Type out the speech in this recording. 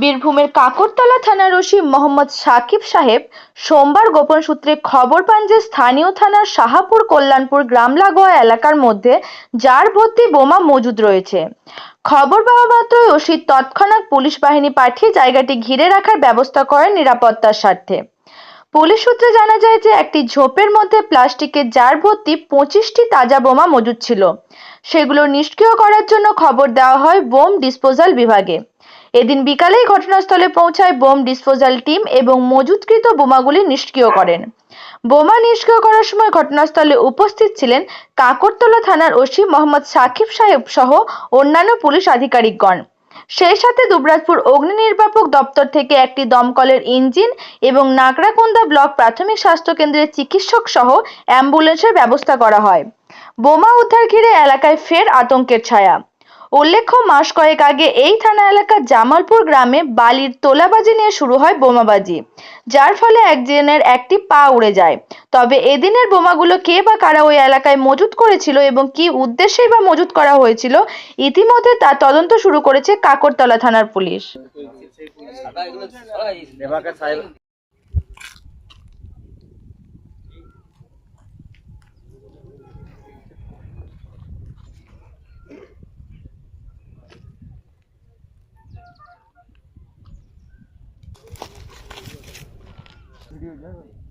বীরভূমের কাকরতলা থানার ওসি মোহাম্মদ সাকিব সাহেব সোমবার গোপন সূত্রে খবর পান যে স্থানীয় থানার শাহাপুর কল্যাণপুর গ্রাম লাগোয়া এলাকার মধ্যে জার ভর্তি বোমা মজুদ রয়েছে। খবর পাওয়া মাত্রই ওসি তৎক্ষণাৎ পুলিশ বাহিনী পাঠিয়ে জায়গাটি ঘিরে রাখার ব্যবস্থা করেন নিরাপত্তার স্বার্থে। পুলিশ সূত্রে জানা যায় যে একটি ঝোপের মধ্যে প্লাস্টিকের জার ভর্তি পঁচিশটি তাজা বোমা মজুদ ছিল। সেগুলো নিষ্ক্রিয় করার জন্য খবর দেওয়া হয় বোম ডিসপোজাল বিভাগে। এদিন বিকালেই ঘটনাস্থলে পৌঁছায় বোম ডিসপোজাল টিম এবং মজুতকৃত বোমাগুলি নিষ্ক্রিয় করেন। বোমা নিষ্ক্রিয় করার সময় ঘটনাস্থলে উপস্থিত ছিলেন কাকরতলা থানার ওসি মোহাম্মদ সাকিব সাহেব সহ অন্যান্য পুলিশ আধিকারিকগণ। সেই সাথে দুবরাজপুর অগ্নি নির্বাপক দপ্তর থেকে একটি দমকলের ইঞ্জিন এবং নাগরাকুন্দা ব্লক প্রাথমিক স্বাস্থ্য কেন্দ্রের চিকিৎসক সহ অ্যাম্বুলেন্সের ব্যবস্থা করা হয়। বোমা উদ্ধার ঘিরে এলাকায় ফের আতঙ্কের ছায়া। উল্লেখ্য, মাস কয়েক আগে এই থানা এলাকার জামালপুর গ্রামে বালির তোলাবাজি নিয়ে শুরু হয় বোমাবাজি, যার ফলে একজনের একটি পা উড়ে যায়। তবে এদিনের বোমাগুলো কে বা কারা ওই এলাকায় মজুত করেছিল এবং কী উদ্দেশ্যেই বা মজুত করা হয়েছিল, ইতিমধ্যে তার তদন্ত শুরু করেছে কাকরতলা থানার পুলিশ। দেবাকর সাহেব